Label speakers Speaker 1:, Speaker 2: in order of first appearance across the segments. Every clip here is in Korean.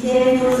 Speaker 1: tienen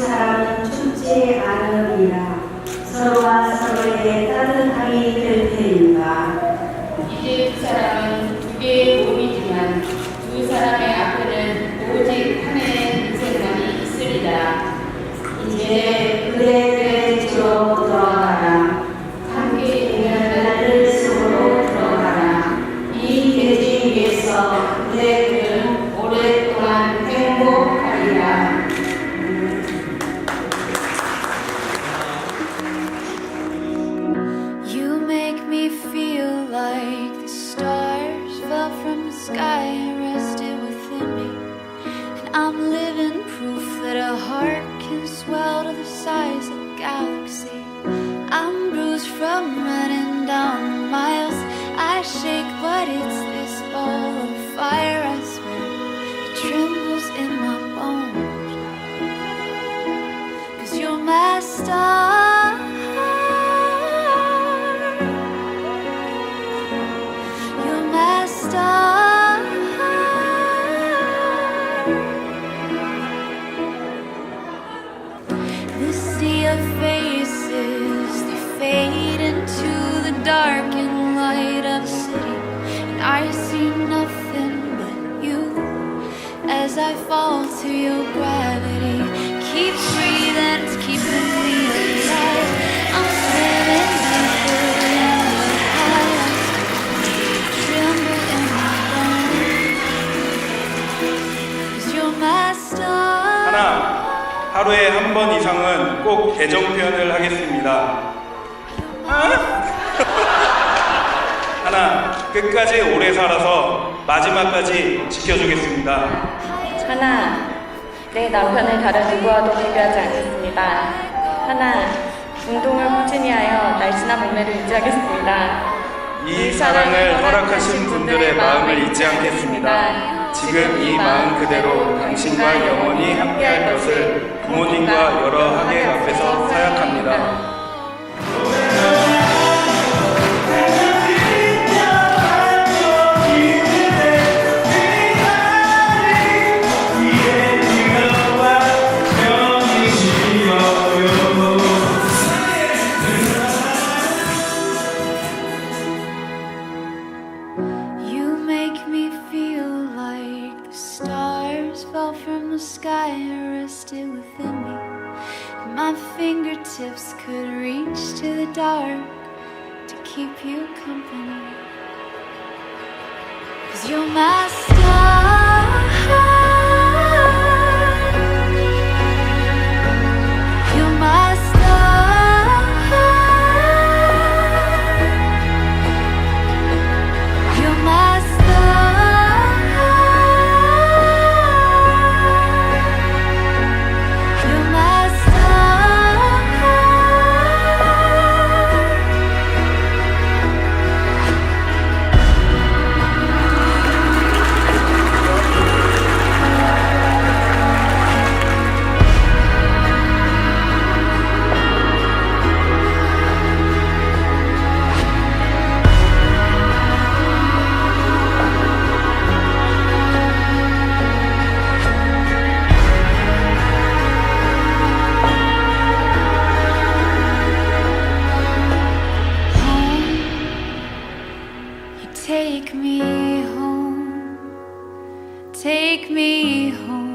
Speaker 1: the size of the galaxy. I'm bruised from running down the miles. I shake, but it's dark and light of the city. And I see nothing but you as I fall to your gravity. Keep breathing, me alive. I'm swimming deeper in your highlights. Tremble in my bones. Cause you're my star.
Speaker 2: 하나, 하루에 한 번 이상은 꼭 애정 표현을 하겠습니다. 아? 끝까지 오래 살아서 마지막까지 지켜주겠습니다.
Speaker 3: 하나, 내 남편을 다른 누구와도 비교하지 않겠습니다. 하나, 운동을 꾸준히 하여 날씬한 몸매를 유지하겠습니다.
Speaker 2: 이 사랑을 허락하신 분들의 마음을 잊지 않겠습니다. 지금 이 마음 그대로 당신과 영원히 함께할 것을 부모님과 여러 앞
Speaker 1: fell from the sky and rested within me. My fingertips could reach to the dark to keep you company. Cause you're my star. Take me home